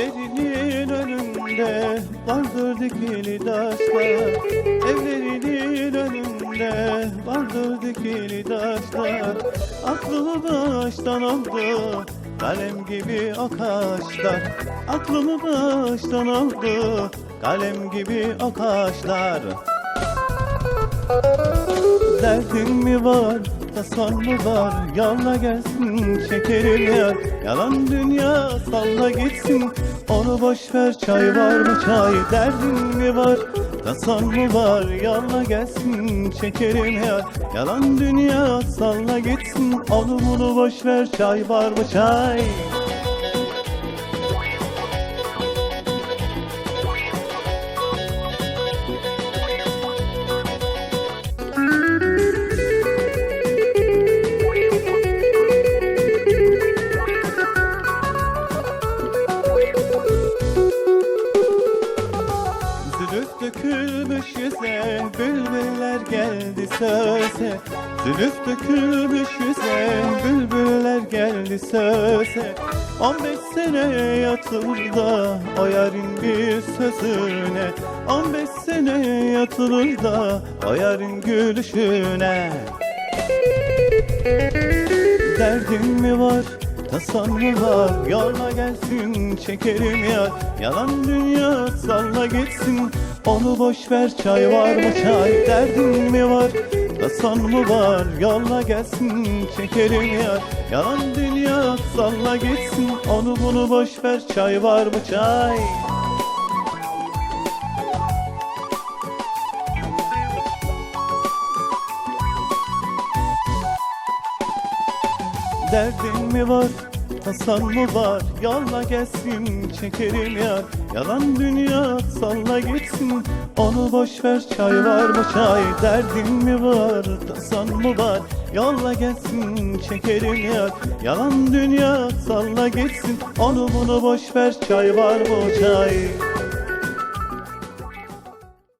Evlerinin önünde vardır dikili taşlar. Evlerinin önünde vardır dikili taşlar. Aklımı baştan aldı kalem gibi akaşlar Aklımı baştan aldı kalem gibi akaşlar Derdin mi var? Tasan mı var Yolla gelsin şekerim yar Yalan dünya salla gitsin. Onu boş ver çay var mı? Çay Derdin mi var, tasan mı var Yolla gelsin şekerim yar Yalan dünya salla gitsin. Onu bunu boş ver çay var mı? Çay dökülmüş yüze Bülbüller geldi söze. Zülüf dökülmüş yüze Bülbüller geldi söze. 15 sene yatılır da O yarın bir sözüne 15 sene yatılır da O yarın gülüşüne Derdin mi var, var Yorma gelsin şekerim yar Yalan dünya salla gitsin. Onu boş ver çay var mı? Çay Derdin mi var, tasan mı var? Yolla gelsin şekerim yar Yalan dünya salla gitsin. Onu bunu boş ver çay var mı? Çay Derdin mi var, tasan mı var? Yolla gelsin şekerim yar. Yalan dünya salla gitsin. Onu boş ver çay var mı çay? Derdin mi var, tasan mı var? Yolla gelsin şekerim yar. Yalan dünya salla gitsin. Onu bunu boş ver çay var mı çay